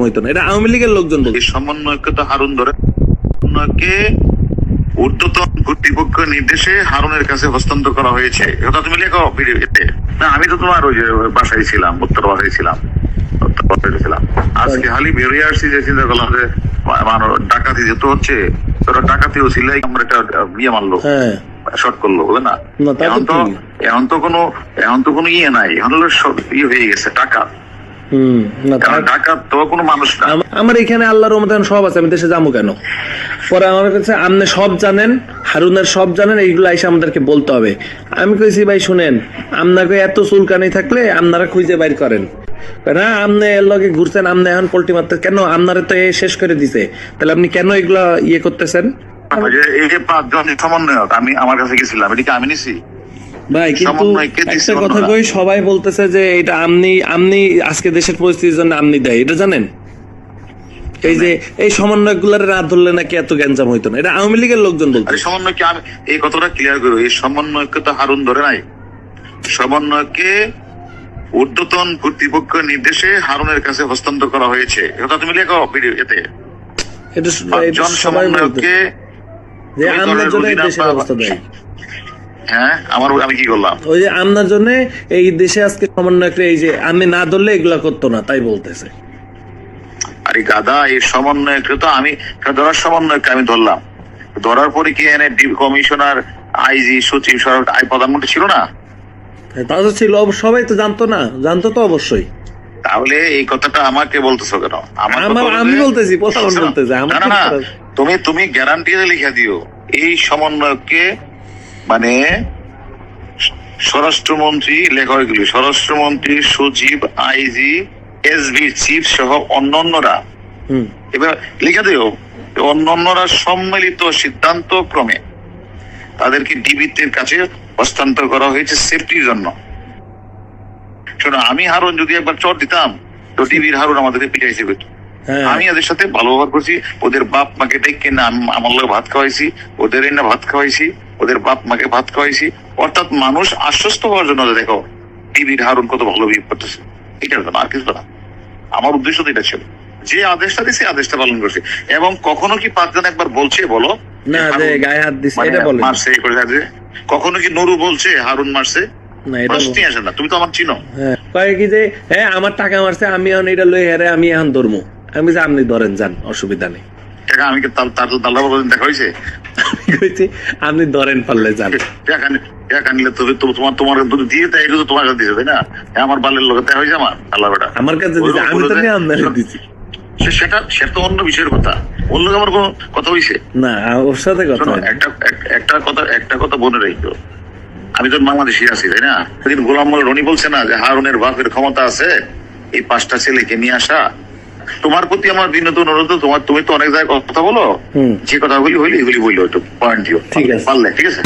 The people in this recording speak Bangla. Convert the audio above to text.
হইতো না। এটা আওয়ামী লীগের লোকজন বলছে। সমন্বয়কে তো হারুন ধরে সমন্বয়কে ঊর্ধ্বতন কর্তৃপক্ষ নির্দেশে হারুনের কাছে হস্তান্তর করা হয়েছে। এটা তুমি লেখো ভিডিওতে না আমি তো তোমার ওই যে বাসায় ছিলাম উত্তর বাসায় ছিলাম। উত্তর বাসায় ছিলাম। আজকে হালি বেরিয়ে আসছি যে চিন্তা করলাম যে মানুষ ডাকাতি যেহেতু হচ্ছে তোরা ডাকাতিও ছিল আমরা একটা বিয়ে মারলো। হ্যাঁ। শর্ট করল বুঝলে না? এখন তো এখন তো কোনো এখন তো কোনো ইয়ে নাই। এখন হলো সব ইয়ে হয়ে গেছে টাকা। তা- কোনো মানুষ না। আমার এখানে আল্লাহর রহমতে এখন সব আছে আমি দেশে যাব কেন? পরে আমার কাছে আপনি সব জানেন হারুনের সব জানেন এইগুলো এসে আমাদেরকে বলতে হবে। আমি কইছি ভাই শুনেন আপনাকে এত চুলকানি থাকলে আপনারা খুঁজে বাইর করেন। না আপনি এর লগে ঘুরছেন আপনি এখন পোল্ট্রি মারতে কেন? আপনারা তো এ শেষ করে দিছে। তাহলে আপনি কেন এগুলা ইয়ে করতেছেন? এই যে পাঁচজন সমন্বয়ক আমি আমার কাছে গেছিলাম এটিকে আমি নিছি। ভাই কিন্তু একটা কথা কই সবাই বলতেছে যে এটা আপনি আপনি আজকে দেশের পরিস্থিতির জন্য আপনি দেয় এটা জানেন? এই যে এই সমন্বয়গুলার না ধরলে নাকি এত গ্যাঞ্জাম হইতো না এটা আওয়ামী লীগের লোকজন বলতে আরে সমন্বয়কে আমি এই কথাটা ক্লিয়ার এই সমন্বয়কে তো হারুন ধরে নাই। সমন্বয়কে ঊর্ধ্বতন কর্তৃপক্ষ নির্দেশে হারুনের কাছে হস্তান্তর করা হয়েছে। এটা তুমি লেখো ভিডিও এতে। এটা সবাই যে তুমি জন্য দেশের অবস্থা দেয়। হ্যাঁ? আমার আমি কি করলাম? ওই যে আমনার জন্য এই দেশে আজকে সমন্বয় এই যে আমি না ধরলে এগুলা করতো না তাই বলতেছে। আরে গাদা এই সমন্বয়কে তো আমি ধরার সমন্বয়কে আমি ধরলাম। ধরার পরে কি এনে কমিশনার আইজি সচিব সরকার আই প্রধানমন্ত্রী ছিল না? তা তো ছিল সবাই তো জানতো না। জানতো তো অবশ্যই। তাহলে এই কথাটা আমাকে বলতেছো কেন? আমার- আমি বলতেছি, না না? তুমি তুমি গ্যারান্টি লিখে দিও। এই সমন্বয়কে মানে স্বরাষ্ট্রমন্ত্রী লেখা এগুলি স্বরাষ্ট্রমন্ত্রী সচিব আইজি এসবি চিফ সহ অন্যান্যরা। এবার লিখে দিও অন্যান্যরা সম্মিলিত সিদ্ধান্ত ক্রমে তাদেরকে ডিবিতের কাছে হস্তান্তর করা হয়েছে সেফটির জন্য। শোনো আমি হারুন যদি একবার চট দিতাম তো ডিবির হারুন আমাদেরকে পিটাইছে হ্যাঁ। আমি এদের সাথে ভালো ব্যবহার করছি ওদের বাপ মাকে ডেকে না আমার লোক ভাত খাওয়াইছি ওদের না ভাত খাওয়াইছি। ওদের বাপ মাকে ভাত খাওয়াইছি। অর্থাৎ মানুষ আশ্বস্ত হওয়ার জন্য দেখো টিভির হারুন কত ভালো বিহেভ করতেছে। এটার জন্য আর কিছু না। আমার উদ্দেশ্য তো এটা ছিল। যে আদেশটা দিছে আদেশটা পালন করছে। এবং কখনো কি পাঁচজন একবার বলছে বলো? না যে গায়ে হাত দিছে মানে এটা বলে মারছে করে কখনো কি নুরু বলছে হারুন মারছে? না প্রশ্নই আসে না তুমি তো আমার চিনো। হ্যাঁ কয়ে কি যে হ্যাঁ আমার টাকা মারছে আমি এখন এটা লই হেরে আমি এখন ধরমু। আমি যে আপনি ধরেন যান অসুবিধা নেই। টাকা আমি কি তার তার তাল্লা দেখা হয়েছে? আমি কইছি, আপনি ধরেন পারলে যান। টাকা টাকা নিলে তো তোমার তোমার দুটো দিয়ে তাই এগুলো তোমার কাছে দিয়েছে তাই না? আমার বালের লোক দেখা হয়েছে আমার আল্লাহ বেটা। আমার কাছে দিছে আমি তো বলল নিয়ে আপনারে দিছি। সেটা সেটা অন্য বিষয়ের কথা। অন্য আমার কোনো কথা হয়েছে না ওর সাথে কথা একটা একটা কথা একটা কথা মনে আমি তো বাংলাদেশি আছি তাই না? সেদিন গোলাম মোল্লা রনি বলছে না যে হারুনের বাপের ক্ষমতা আছে এই পাঁচটা ছেলেকে নিয়ে আসা তোমার প্রতি আমার বিনোদ অনুরোধ তোমার তুমি তো অনেক জায়গায় কথা বলো। যে কথাগুলি হইলে এগুলি বলল একটু পয়েন্ট দিও ঠিক আছে। পারলে ঠিক আছে